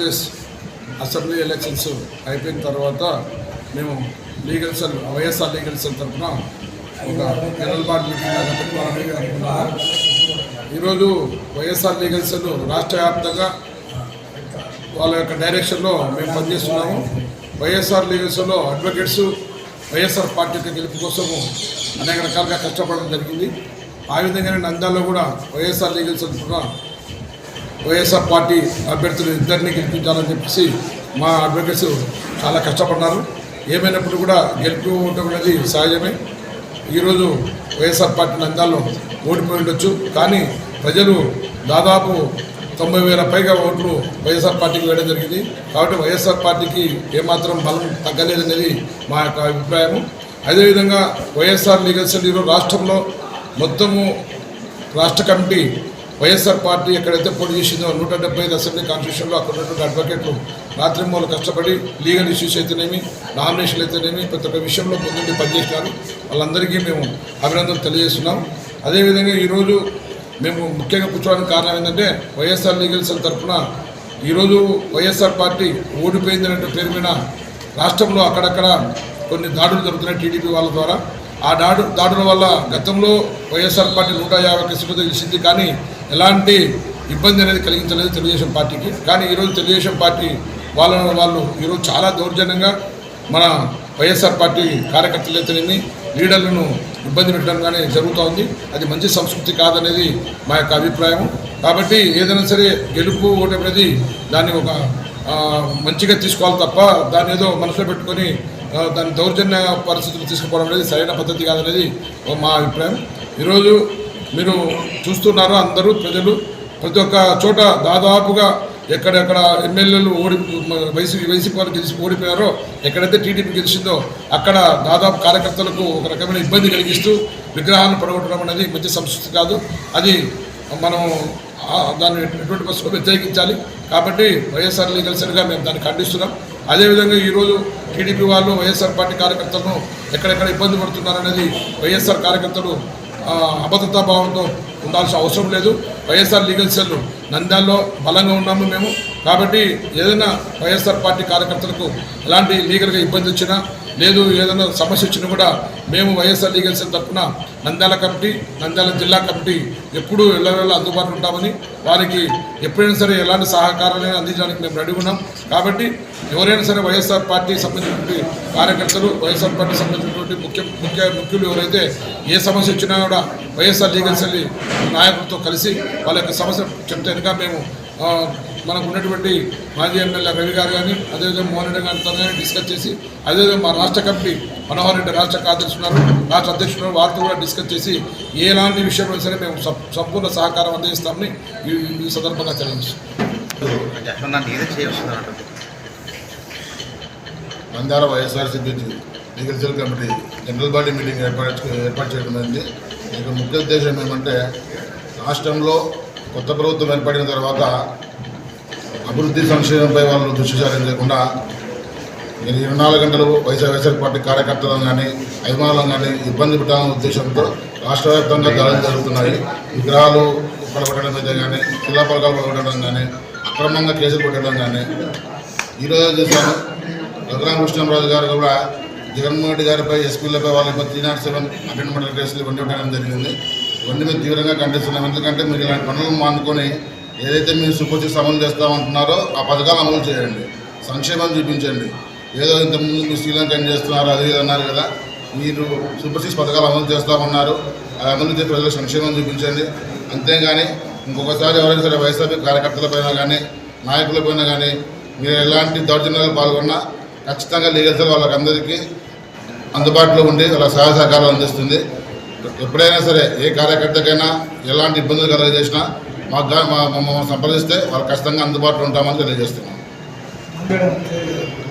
Andhra Pradesh assembly elections అయిపోయిన తర్వాత మేము legal cell YSR legal cell తరఫున ఒక జనరల్ బాడీ మీటింగ్ పెట్టుకోవాలని అనుకున్నాము ఈరోజు వైఎస్ఆర్ లీగల్ సెల్ రాష్ట్ర వ్యాప్తంగా వాళ్ళ యొక్క డైరెక్షన్లో మేము పనిచేస్తున్నాము. వైఎస్ఆర్ లీగల్ సెల్లో అడ్వకేట్స్ వైఎస్ఆర్ పార్టీ యొక్క గెలుపు కోసము అనేక రకాలుగా కష్టపడడం జరిగింది. ఆ విధంగానే నంద్యాలలో కూడా వైఎస్ఆర్ లీగల్ సెల్ తరఫున వైఎస్ఆర్ పార్టీ అభ్యర్థులు ఇద్దరిని గెలిపించాలని చెప్పేసి మా అడ్వకేట్స్ చాలా కష్టపడ్డారు. ఏమైనప్పుడు కూడా గెలుపు ఉండటం అనేది సహజమే. ఈరోజు వైఎస్ఆర్ పార్టీ నందాల్లో ఓడిపోయి ఉండొచ్చు. కానీ ప్రజలు దాదాపు తొంభై వేల పైగా ఓట్లు వైఎస్ఆర్ పార్టీకి వేయడం జరిగింది. కాబట్టి వైఎస్ఆర్ పార్టీకి ఏమాత్రం బలం తగ్గలేదనేది మా యొక్క అభిప్రాయం అదేవిధంగా వైఎస్ఆర్ లీగల్ సెల్ ఈరోజు రాష్ట్రంలో మొత్తము రాష్ట్ర కమిటీ వైఎస్ఆర్ పార్టీ ఎక్కడైతే పోటీ చేసిందో నూట డెబ్బై ఐదు అసెంబ్లీ కాన్స్టిట్యూషన్లో అక్కడ ఉన్నటువంటి అడ్వకేట్లు రాత్రింబోలు కష్టపడి లీగల్ ఇష్యూస్ అయితేనేమి నామినేషన్లు అయితేనేమి ప్రతి ఒక్క విషయంలో ముందుండి పనిచేసినారు. వాళ్ళందరికీ మేము అభినందనలు తెలియజేస్తున్నాం. అదేవిధంగా ఈరోజు మేము ముఖ్యంగా కూర్చోవడానికి కారణం ఏంటంటే వైఎస్ఆర్ లీగల్ సెల్ తరఫున ఈరోజు వైఎస్ఆర్ పార్టీ ఓడిపోయిందనే పేరు మీద రాష్ట్రంలో అక్కడక్కడ కొన్ని దాడులు జరుగుతున్నాయి టీడీపీ వాళ్ళ ద్వారా. ఆ దాడు దాడుల వల్ల గతంలో వైఎస్ఆర్ పార్టీ నూట యాభై కేసులతో గెలిచింది కానీ ఎలాంటి ఇబ్బంది అనేది కలిగించలేదు తెలుగుదేశం పార్టీకి. కానీ ఈరోజు తెలుగుదేశం పార్టీ వాళ్ళ వాళ్ళు ఈరోజు చాలా దౌర్జన్యంగా మన వైఎస్ఆర్ పార్టీ కార్యకర్తలైతేనేమి లీడర్లను ఇబ్బంది పెట్టడం కానీ జరుగుతూ ఉంది. అది మంచి సంస్కృతి కాదనేది మా యొక్క అభిప్రాయం కాబట్టి ఏదైనా సరే గెలుపు ఓటమి అనేది దాన్ని ఒక మంచిగా తీసుకోవాలి తప్ప దాన్ని ఏదో మనసులో పెట్టుకొని దాని దౌర్జన్య పరిస్థితులు తీసుకుపోవడం అనేది సరైన పద్ధతి కాదనేది మా అభిప్రాయం. ఈరోజు మీరు చూస్తున్నారు అందరూ ప్రజలు ప్రతి ఒక్క చోట దాదాపుగా ఎక్కడెక్కడ ఎమ్మెల్యేలు ఓడి వైసీపీ వైసీపీ వాళ్ళు గెలిచి ఓడిపోయారో ఎక్కడైతే టీడీపీ గెలిచిందో అక్కడ దాదాపు కార్యకర్తలకు ఒక రకమైన ఇబ్బంది కలిగిస్తూ విగ్రహాలను పడగొట్టడం అనేది మంచి సంస్కృతి కాదు. అది మనం దాన్ని ఎటువంటి బస్సులో వ్యతిరేకించాలి. కాబట్టి వైఎస్ఆర్ లీగల్ సెల్గా మేము దాన్ని ఖండిస్తున్నాం. అదేవిధంగా ఈరోజు టీడీపీ వాళ్ళు వైఎస్ఆర్ పార్టీ కార్యకర్తలను ఎక్కడెక్కడ ఇబ్బంది పడుతున్నారనేది వైఎస్ఆర్ కార్యకర్తలు ఆ, అభద్రతా భావంతో ఉండాల్సిన అవసరం లేదు. వైఎస్ఆర్ లీగల్ సెల్ నంద్యాల్లో బలంగా ఉన్నాము మేము. కాబట్టి ఏదైనా వైఎస్ఆర్ పార్టీ కార్యకర్తలకు ఎలాంటి లీగల్గా ఇబ్బంది వచ్చినా లేదు ఏదైనా సమస్య వచ్చినా కూడా మేము వైఎస్ఆర్ లీగల్ సెల్ తరఫున నంద్యాల కమిటీ నంద్యాల జిల్లా కమిటీ ఎప్పుడూ ఎల్లవేళ అందుబాటులో ఉంటామని వారికి ఎప్పుడైనా సరే ఎలాంటి సహకారాన్ని అందించడానికి మేము రెడీ ఉన్నాం. కాబట్టి ఎవరైనా సరే వైఎస్ఆర్ పార్టీ సంబంధించినటువంటి కార్యకర్తలు వైఎస్ఆర్ పార్టీ సంబంధించినటువంటి ముఖ్య ముఖ్య ముఖ్యులు ఎవరైతే ఏ సమస్య వచ్చినా కూడా వైఎస్ఆర్ లీగల్ సెల్ నాయకులతో కలిసి వాళ్ళ యొక్క సమస్య చెప్తే కనుక మేము మనకు ఉన్నటువంటి మాజీ ఎమ్మెల్యే రవి గారు కానీ అదేవిధంగా మోహన్ రెడ్డి గారితో కానీ డిస్కస్ చేసి అదేవిధంగా మా రాష్ట్ర కమిటీ మనోహర్ రెడ్డి రాష్ట్ర కార్యదర్శి ఉన్నారు రాష్ట్ర అధ్యక్షులు వారితో కూడా డిస్కస్ చేసి ఎలాంటి విషయంలో సరే మేము సంపూర్ణ సహకారం అందిస్తామని ఈ సందర్భంగా తెలియజేస్తాం అంటే అట్లా నన్ను ఏదో YSRCP legal cell committee general body meeting ఏర్పాటు ఏర్పాటు చేయడం జరిగింది. ఇక ముఖ్య ఉద్దేశం ఏమంటే రాష్ట్రంలో కొత్త ప్రభుత్వం ఏర్పడిన తర్వాత అభివృద్ధి సంక్షేమంపై వాళ్ళు దృష్టి సారించకుండా నేను ఇరవై నాలుగు గంటలు వైఎస్ఆర్ వైఎస్ఆర్ పార్టీ కార్యకర్తలను కానీ అభిమానులను కానీ ఇబ్బంది పెట్టాలనే ఉద్దేశంతో రాష్ట్ర వ్యాప్తంగా దాడులు జరుగుతున్నాయి. విగ్రహాలు పడగొట్టడం మీద కానీ శిలా పలకాలు పడగొట్టడం కానీ అక్రమంగా కేసులు పెట్టడం కానీ ఈరోజు చూసాను రఘురామకృష్ణరాజు గారు కూడా జగన్మోహన్ రెడ్డి గారిపై ఎస్పీలపై వాళ్ళపై త్రీ నాట్ సెవెన్ అటెండ్మెంట్ కేసులు ఇవన్నీ పెట్టడం జరిగింది. ఇవన్నీ మేము తీవ్రంగా ఖండిస్తున్నాం. ఎందుకంటే మీరు ఇలాంటి పనులు మానుకొని ఏదైతే మీరు సూపర్ అమలు అమలు చేస్తామంటున్నారో ఆ పథకాలు అమలు చేయండి. సంక్షేమం చూపించండి. ఏదో ఇంతకుముందు మీరు శ్రీలంక ఏం చేస్తున్నారు అది అన్నారు కదా మీరు సూపర్ సిక్స్ పథకాలు అమలు చేస్తామన్నారు. అది అమలు చేసి ప్రజలకు సంక్షేమం చూపించండి. అంతేగాని ఇంకొకసారి ఎవరైనా సరే వైఎస్ఆర్పీ కార్యకర్తలపైన కానీ నాయకులపైన కానీ మీరు ఎలాంటి దౌర్జన్యాలు పాల్గొన్నా ఖచ్చితంగా లీగల్ సెల్ వాళ్ళకందరికీ అందుబాటులో ఉండి వాళ్ళ సహాయ సహకారాలు అందిస్తుంది. ఎప్పుడైనా సరే ఏ కార్యకర్తకైనా ఎలాంటి ఇబ్బందులు కలగజేసినా మాకు కానీ మా మమ్మల్ని సంప్రదిస్తే వాళ్ళు ఖచ్చితంగా అందుబాటులో ఉంటామని తెలియజేస్తున్నాం.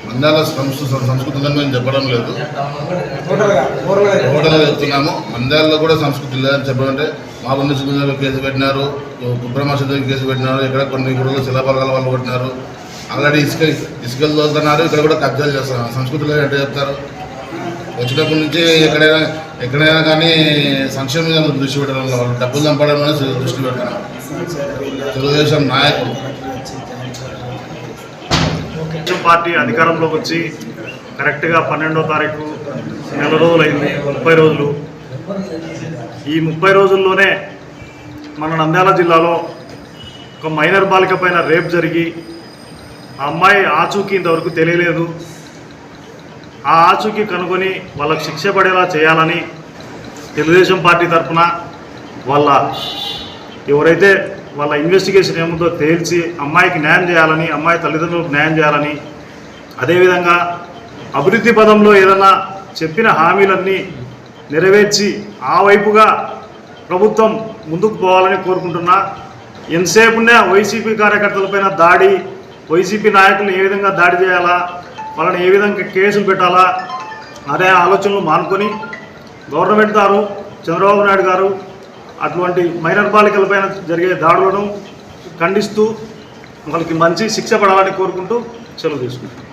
మందాల సంస్కృతి సంస్కృతి ఉందని మేము చెప్పడం లేదు. ఓటర్లు చెప్తున్నాము. మందాల్లో కూడా సంస్కృతి లేదని చెప్పాలంటే మా ఉన్న కేసు పెట్టినారు కుబ్రహ్మశ్రీ కేసు పెట్టినారు ఇక్కడ కొన్ని గుడులు శిలాపలకాల వాళ్ళు కొట్టినారు. ఆల్రెడీ ఇసుక ఇసుకలు తోలుతున్నారు ఇక్కడ కూడా కబ్జాలు చేస్తున్నారు. సంస్కృతిలో ఎట్లా చెప్తారు. వచ్చినప్పటి నుంచి ఎక్కడైనా ఎక్కడైనా కానీ సంక్షేమ మీద దృష్టి పెట్టడం వాళ్ళు డబ్బులు చంపడం మీద దృష్టి పెట్టడం తెలుగుదేశం నాయకులు పార్టీ అధికారంలోకి వచ్చి కరెక్ట్గా పన్నెండో తారీఖు నెల రోజులు అయింది ముప్పై రోజులు. ఈ ముప్పై రోజుల్లోనే మన నంద్యాల జిల్లాలో ఒక మైనర్ బాలిక పైన రేప్ జరిగి ఆ అమ్మాయి ఆచూకీ ఇంతవరకు తెలియలేదు. ఆ ఆచూకీ కనుగొని వాళ్ళకు శిక్ష పడేలా చేయాలని తెలుగుదేశం పార్టీ తరఫున వాళ్ళ ఎవరైతే వాళ్ళ ఇన్వెస్టిగేషన్ ఏముందో తేల్చి అమ్మాయికి న్యాయం చేయాలని అమ్మాయి తల్లిదండ్రులకు న్యాయం చేయాలని అదేవిధంగా అభివృద్ధి పదంలో ఏదన్నా చెప్పిన హామీలన్నీ నెరవేర్చి ఆ వైపుగా ప్రభుత్వం ముందుకు పోవాలని కోరుకుంటున్నా. ఎంతసేపునే వైసీపీ కార్యకర్తలపైన దాడి వైసీపీ నాయకులు ఏ విధంగా దాడి చేయాలా వాళ్ళని ఏ విధంగా కేసులు పెట్టాలా? అనే ఆలోచనలు మానుకొని గవర్నమెంట్ గారు చంద్రబాబు నాయుడు గారు అటువంటి మైనర్ బాలికలపైన జరిగే దాడులను ఖండిస్తూ వాళ్ళకి మంచి శిక్ష పడాలని కోరుకుంటూ సెలవు తీసుకుంటాం